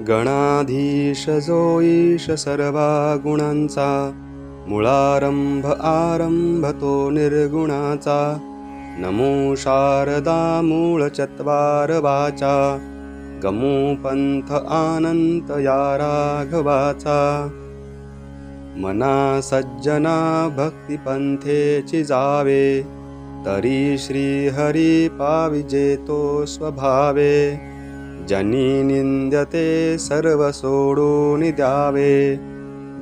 गणाधीश जोईश सर्वा गुणांचा मुळारंभ आरंभ तो निर्गुणाचा नमो शारदा मूळ चत्वार वाचा गमो पंथ आनंत या राघवाचा. मना सज्जना भक्तिपंथेची जावे तरी श्रीहरी पाविजेतो स्वभावे जनी निंद्यते सर्व सोडून द्यावे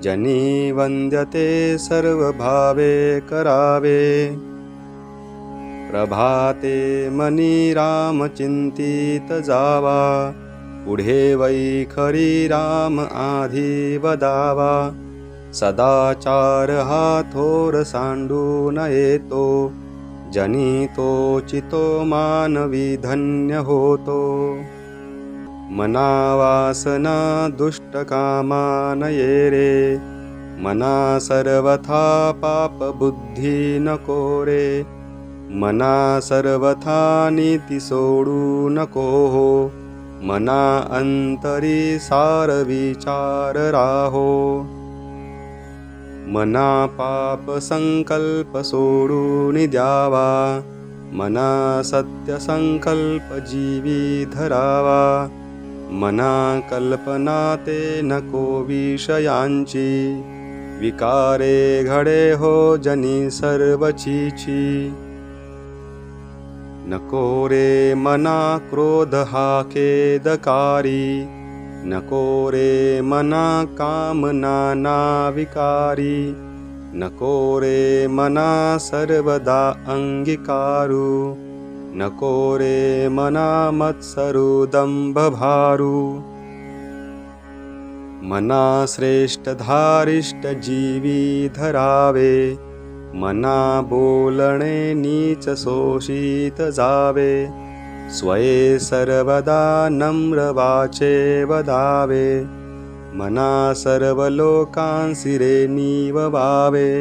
जनी वंद्यते सर्व भावे करावे। प्रभाते मनी राम चिंतित जावा पुढे वैखरी राम आधी वदावा सदाचार हा थोर सांडून येतो जनी तो चितो मानवी धन्य होतो मना वासना दुष्टकामानये मना सर्वथा पाप बुद्धी नको रे मना सर्वथा नीती सोडू नको हो मना अंतरी सार विचार राहो। मना पाप संकल्प सोडून द्यावा मना सत्य संकल्प जीवी धरावा मना कल्पना ते नको विषयांची। विकारे घडे हो जनी सर्वचीची। नको रे मना क्रोध हा खेदकारी नको रे मना कामना ना विकारी नको रे मना सर्वदा अंगीकारू नको रे मना मत्सरु दंभभारू मना श्रेष्ठ धारिष्ट जीवी धरावे मना बोलणे नीच शोषित जावे स्वये सर्वदा नम्र वाचे वदावे। मना सर्वलोकांसि रे नीववावे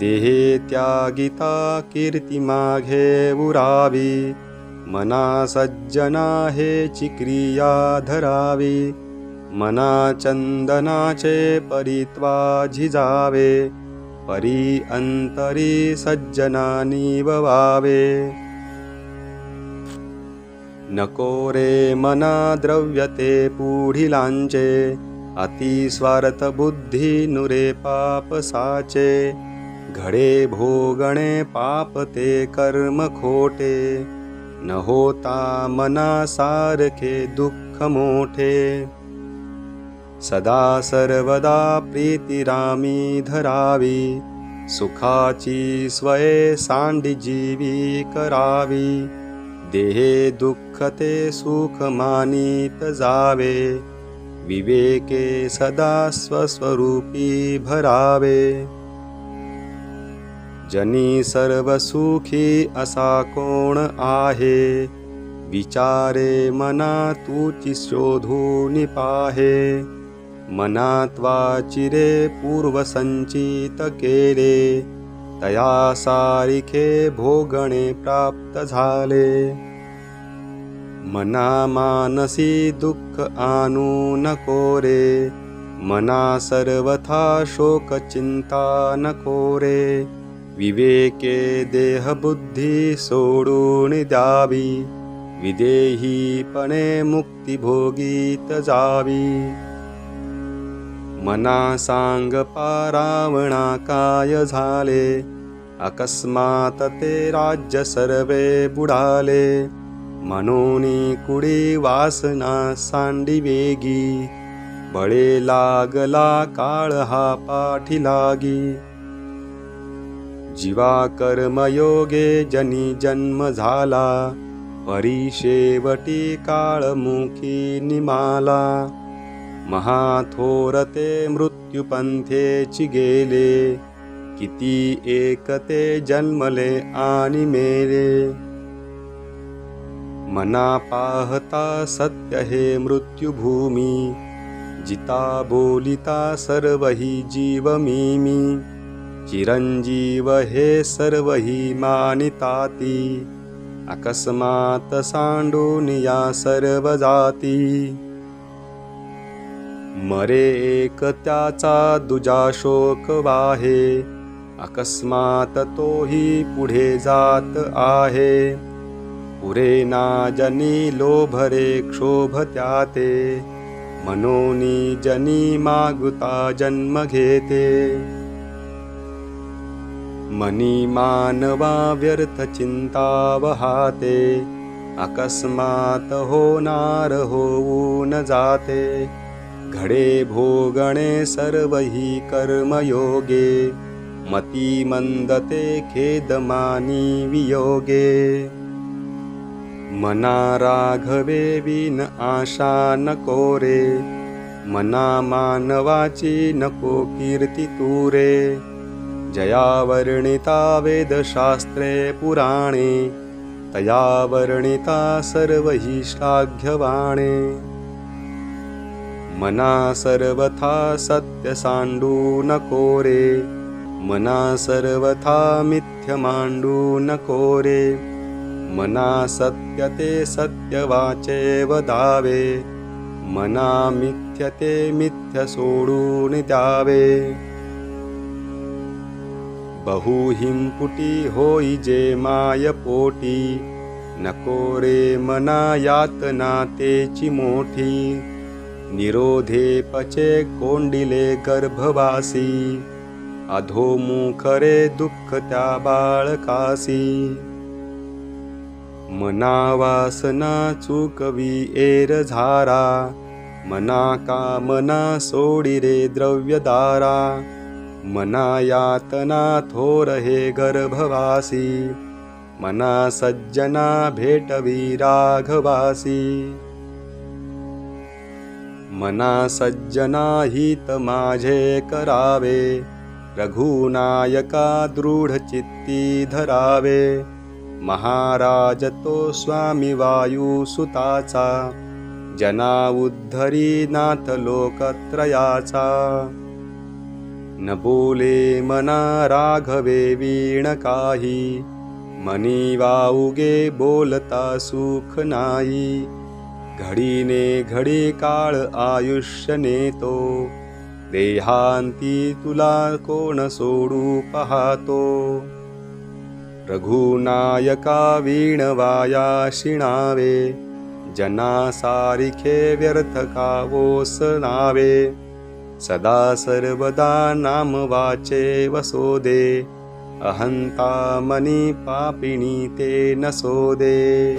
देहे त्यागिता कीर्तिमाघे उरावी मना सज्जना हेची क्रिया धरावी मना चंदनाचे परित्वा झिजावे परी अंतरी सज्जनानी ववावे नको रे मना द्रव्यते पुढिलांचे अति स्वार्थ घडे भोगणे पाप ते कर्म खोटे न होता मना सारखे दुःख मोठे. सदा सर्वदा प्रीतिरामी धरावी सुखाची स्वये सांडी जीवी करावी. देहे दुःख ते सुख मानित जावे विवेके सदा स्वस्वरूपी भरावे. जनी सर्व सुखी असा कोण आहे? विचारे मना तूची शोधून पाहे. मनात्वा चिरे पूर्वसंचित केले. तया सारिखे भोगणे प्राप्त झाले. मना मानसी दुःख आणू नको रे. मना सर्वथा शोक चिंता नको रे. विवेके देहबुद्धी द्यावी विदेहीपणे मुक्ती भोगीत जावी मना झाले अकस्मात ते राज्य सर्वे बुडाले। मनोनी कुडी वासना सांडी वेगी बळे लागला काळ हा पाठी लागी जीवा कर्मयोगे जनी जन्म झाला परिशेवटी काळमुखी निमाला. महाथोरते मृत्युपंथेची गेले किती एकते जन्मले आणि मेले. मना पाहता सत्य हे मृत्युभूमी जिता बोलिता सर्व ही जीव मी चिरंजीव हे सर्व ही अकस्मात् सांडूनिया सर्वजाती मरे एक त्याचा दुजा शोक वाहे अकस्मात तोही पुढे जात आहे. पुरे ना जनी लोभरे क्षोभ त्याते मनोनी जनी मागुता जन्म घेते मनी मानवा व्यर्थ चिंता वहाते अकस्मात होणार होऊन जाते। घडे भोगणे सर्वही कर्मयोगे मती मंदते खेदमानी वियोगे। मना राघवे विन आशा नको रे मना मानवाची नको कीर्ती तुरे। जया वर्णिता वेदशास्त्रे पुराणे तया वर्णिता सर्वहि श्लाघ्यवाणे मना सर्वथा सत्यसाण्डू नको रे मना सर्वथा मिथ्यमाण्डू नको रे मना सत्यते सत्यवाचे वदावे मना मिथ्यते मिथ्य सोडून बहु हिंकुटी होई जे मायपोटी नको रे मना यातना तेची मोठी निरोधे पचे कोंडिले गर्भवासी अधोमुखरे दुःख त्या बाळकासी. मना वासना चुकवी एर झारा मना कामना सोडी रे द्रव्यदारा मना यातना थोर हे गर्भवासी मना सज्जना भेटवी राघवासी मना सज्जना हित माझे करावे रघुनायका दृढचित्ती धरावे। महाराज तो स्वामी वायुसुताचा जना उद्धरी नाथ लोकत्रयाचा न बोले मना राघवे वीण काही मनी वाऊगे बोलता सुख नाही घडीने घडी काळ आयुष्य नेतो देहांती तुला कोण सोडू पाहतो। रघुनायका वीणवाया शिणावे जना सारिखे व्यर्थ कावोसनावे सदा सर्वदा नाम वाचे वसोदे। पापिणी ते नसोदे